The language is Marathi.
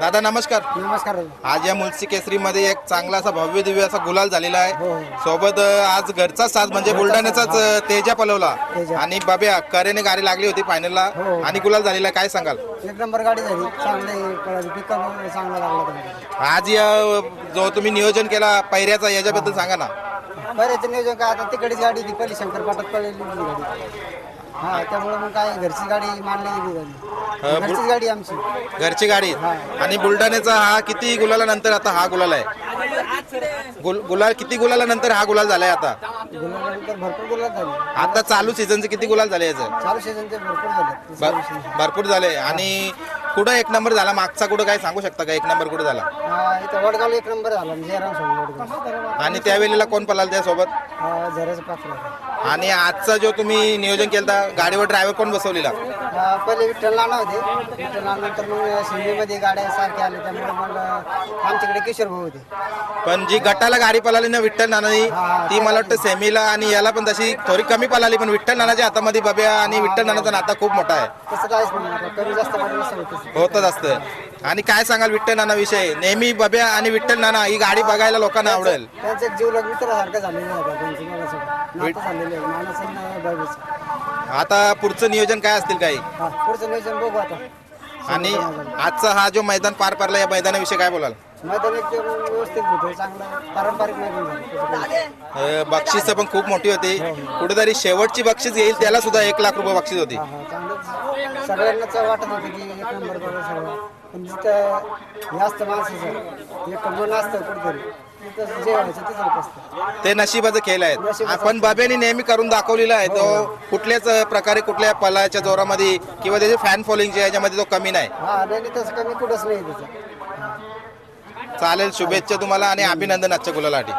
दादा नमस्कार. नमस्कार आज या मुलसी केसरीमध्ये एक चांगला असा भव्य दिव्य असा गुलाल झालेला आहे. हो. सोबत अ, आज घरचा साज म्हणजे बुलढाण्याचाच अ, तेजा पलवला. आणि बाब्या करेने गाडी लागली होती फायनलला. हो. आणि गुलाल झालेला आहे. काय सांगाल? एक नंबर गाडी झाली. चांगली पळाली. पिकअप चांगला लागला आज या जो तुम्ही नियोजन केला पैऱ्याचा याच्याबद्दल सांगा ना. बरेच नियोजन काय? आता तिकडेच गाडी ती पहिली शंकर पाटात पळलेली गाडी. हा त्यामुळे मग काय घरची गाडी मानली गेली गाडी बुल- घरचीच गाडी आमची. घरची गाडी. आणि बुलढाण्याचा हा किती गुलालानंतर आता हा गुलाल आहे? गुल- गुलाल किती गुलालानंतर हा गुलाल झालाय आता? गुलाबानंतर भरपूर गुलाब झाले. आता चालू सीझनचे किती गुलाल झाले याचं? चालू सीझनचे भरपूर झाले. भ- भरपूर झाले. आणि कुठं एक नंबर झाला? मागचा कुठं काय सांगू शकता का? एक नंबर कुठं झाला? हा, इथं एक नंबर झाला जयराम वडगाव. आणि त्यावेळेला कोण पळाल त्यासोबत? हा, झऱ्याचं पात्र आणि आजचा जो तुम्ही नियोजन केलं गाडीवर ड्रायव्हर कोण बसवलेला? पहिले विठ्ठल नाना होते. विठ्ठल नानानंतर मग शिंदेमध्ये गाड्या सारख्या आल्या त्यामुळे मग आमच्याकडे किशोर भाऊ होते. पण जी गटाला गाडी पळाली ना विठ्ठल नानानी ती मला वाटतं सेमीला आणि याला पण तशी थोडी कमी पळाली पण विठ्ठल नानाच्या हातामध्ये बब्या आणि विठ्ठल नानाचा नाता खूप मोठा आहे. तसं काहीच नाही आता कमी जास्त होतच असतं. आणि काय सांगाल विठ्ठल नाना विषय? नेहमी बब्या आणि विठ्ठल नाना ही गाडी बघायला लोकांना आवडेल. त्यांचं एक जीव मित्रासारखं झालेलं आहे त्यांचं मला सगळं. नातं झालेलं आहे माणसं आणि बायकोचं. आता पुढचं नियोजन काय असतील काही? हा पुढचं नियोजन बघू आता. आणि आजचा हा जो मैदान पार पडला या मैदानाविषयी काय बोलाल? मैदान एकदम व्यवस्थित होतं चांगलं पारंपरिक मैदान झालं. त्याचं काही- अ, बक्षीस पण खूप मोठी होती. कुठेतरी शेवटची बक्षीस येईल त्याला सुद्धा एक लाख रुपये बक्षीस होती. हा हा चांगलंच. सगळ्यांनाच वाटत होतं की एक नंबर सगळं पण जिथं जास्त माणसाचं एक मन असतं कुठेतरी तिथं जे व्हायचं तिथं होत असतं. ते नशिबाचं खेळ आहेत. आपण बाब्याने नेहमी करून दाखवलेला आहे तो कुठल्याच प्रकारे कुठल्या पलाच्या जोरामध्ये किंवा त्याचे फॅन फॉलोइंगच्या याच्यामध्ये तो कमी नाही. हा नाही नाही, तसं कमी कुठंच नाही त्याचं. चालेल शुभेच्छा तुम्हाला आणि अभिनंदन आजच्या गुलालासाठी.